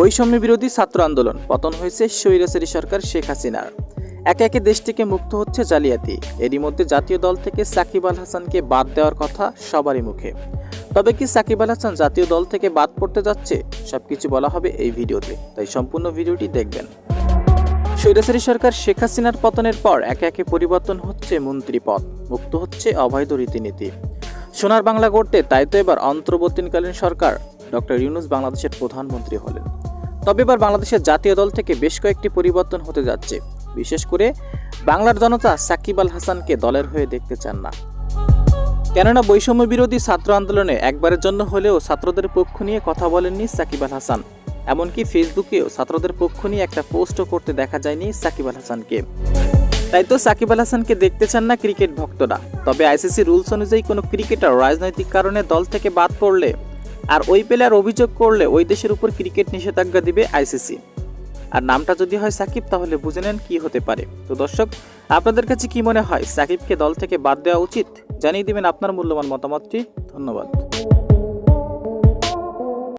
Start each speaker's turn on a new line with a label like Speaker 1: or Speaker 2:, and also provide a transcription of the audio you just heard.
Speaker 1: বৈষম্য বিরোধী ছাত্র আন্দোলন পতন হয়েছে স্বৈরাচারী সরকার শেখ হাসিনার। একে একে দেশ থেকে মুক্ত হচ্ছে জালিয়াতি। এরই মধ্যে জাতীয় দল থেকে সাকিব আল হাসানকে বাদ দেওয়ার কথা সবারই মুখে। তবে কি সাকিব আল হাসান জাতীয় দল থেকে বাদ পড়তে যাচ্ছে? সবকিছু বলা হবে এই ভিডিওতে। তাই সম্পূর্ণ ভিডিওটি দেখবেন। স্বৈরাচারী সরকার শেখ হাসিনার পতনের পর একে একে পরিবর্তন হচ্ছে মন্ত্রী পদ। মুক্ত হচ্ছে অবৈধ রীতিনীতি। সোনার বাংলা গড়তে তাই তো এবার অন্তর্বর্তীকালীন সরকার। ডক্টর ইউনুস বাংলাদেশের প্রধানমন্ত্রী হলেন। তবে এবার বাংলাদেশের জাতীয় দল থেকে বেশ কয়েকটি পরিবর্তন হতে যাচ্ছে। বিশেষ করে বাংলার জনতা সাকিব আল হাসানকে দলের হয়ে দেখতে চান না। কেননা বৈষম্য বিরোধী ছাত্র আন্দোলনে একবারের জন্য হলেও ছাত্রদের পক্ষ নিয়ে কথা বলেননি সাকিব আল হাসান। এমনকি ফেসবুকেও ছাত্রদের পক্ষ নিয়ে একটা পোস্টও করতে দেখা যায়নি সাকিব আল হাসানকে। তাই তো সাকিব আল হাসানকে দেখতে চান না ক্রিকেট ভক্তরা। তবে আইসিসি রুলস অনুযায়ী কোনো ক্রিকেটার রাজনৈতিক কারণে দল থেকে বাদ পড়লে আর ওই প্লেয়ার অভিযোগ করলে ওই দেশের উপর ক্রিকেট নিষেধাজ্ঞা দিবে আইসিসি আর নামটা যদি হয় সাকিব, তাহলে বুঝে নেন কী হতে পারে। তো দর্শক, আপনাদের কাছে কি মনে হয়, সাকিবকে দল থেকে বাদ দেওয়া উচিত? জানিয়ে দিবেন আপনার মূল্যবান মতামতটি। ধন্যবাদ।